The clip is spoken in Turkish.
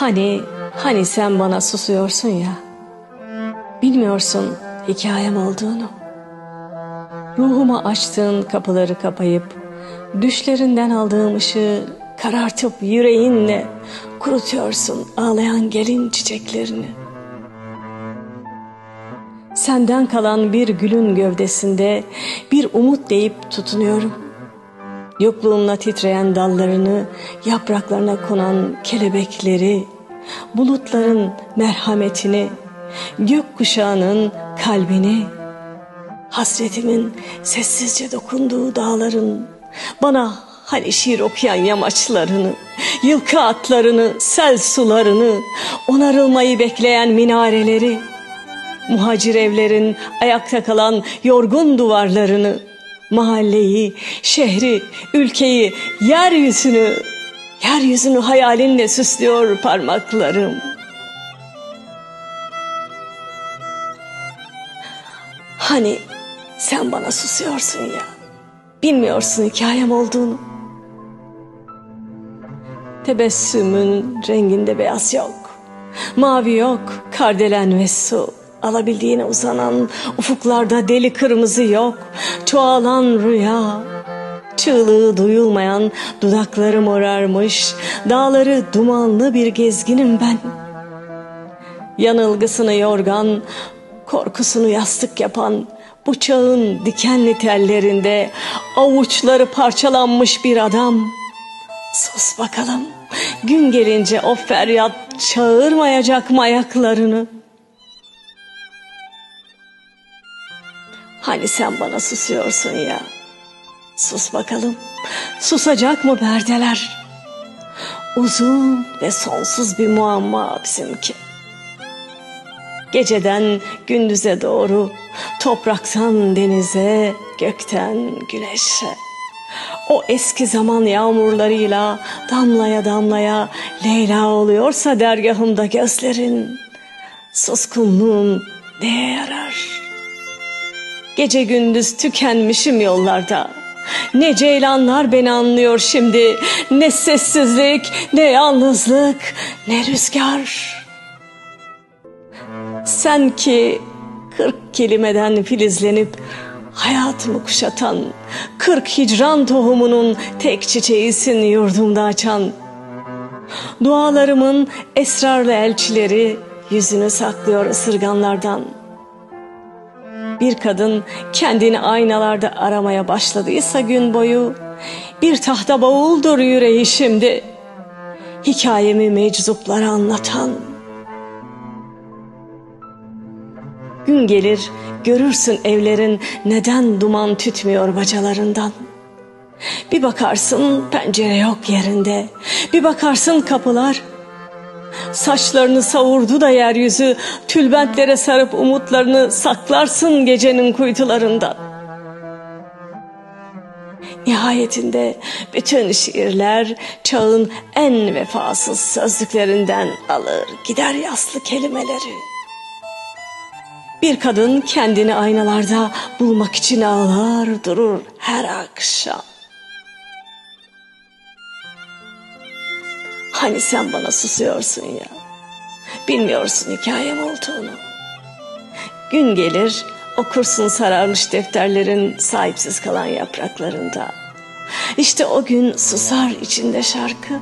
Hani, hani sen bana susuyorsun ya. Bilmiyorsun hikayem olduğunu. Ruhuma açtığın kapıları kapayıp, düşlerinden aldığım ışığı karartıp yüreğinle kurutuyorsun ağlayan gelin çiçeklerini. Senden kalan bir gülün gövdesinde bir umut deyip tutunuyorum. Yokluğumla titreyen dallarını, yapraklarına konan kelebekleri, bulutların merhametini, gök kuşağının kalbini, hasretimin sessizce dokunduğu dağların, bana hani şiir okuyan yamaçlarını, yılkı atlarını, sel sularını, onarılmayı bekleyen minareleri, muhacir evlerin ayakta kalan yorgun duvarlarını, mahalleyi, şehri, ülkeyi, yeryüzünü, yeryüzünü hayalinle süslüyor parmaklarım. Hani sen bana susuyorsun ya, bilmiyorsun hikayem olduğunu. Tebessümün renginde beyaz yok, mavi yok, kardelen ve su. Alabildiğine uzanan ufuklarda deli kırmızı yok. Çoğalan rüya. Çığlığı duyulmayan dudakları morarmış. Dağları dumanlı bir gezginim ben. Yanılgısını yorgan, korkusunu yastık yapan bu çağın dikenli tellerinde avuçları parçalanmış bir adam. Sus bakalım, gün gelince o feryat çağırmayacak mı ayaklarını?'' Hani sen bana susuyorsun ya. Sus bakalım. Susacak mı perdeler? Uzun ve sonsuz bir muamma bizimki. Geceden gündüze doğru, topraktan denize, gökten güneşe. O eski zaman yağmurlarıyla damlaya damlaya Leyla oluyorsa dergahımda gözlerin, suskunluğun neye yarar?'' Gece gündüz tükenmişim yollarda. Ne ceylanlar beni anlıyor şimdi. Ne sessizlik, ne yalnızlık, ne rüzgar. Sen ki kırk kelimeden filizlenip hayatımı kuşatan, kırk hicran tohumunun tek çiçeğisin yurdumda açan. Dualarımın esrarlı elçileri yüzünü saklıyor ısırganlardan.'' Bir kadın kendini aynalarda aramaya başladıysa gün boyu bir tahta bavuldur yüreği şimdi. Hikayemi meczuplara anlatan. Gün gelir görürsün evlerin neden duman tütmüyor bacalarından. Bir bakarsın pencere yok yerinde. Bir bakarsın kapılar Saçlarını savurdu da yeryüzü, tülbentlere sarıp umutlarını saklarsın gecenin kuytularından. Nihayetinde bütün şiirler çağın en vefasız sözlüklerinden alır gider yaslı kelimeleri. Bir kadın kendini aynalarda bulmak için ağlar durur her akşam. Hani sen bana susuyorsun ya. Bilmiyorsun hikayem olduğunu. Gün gelir okursun sararmış defterlerin sahipsiz kalan yapraklarında. İşte o gün susar içinde şarkı.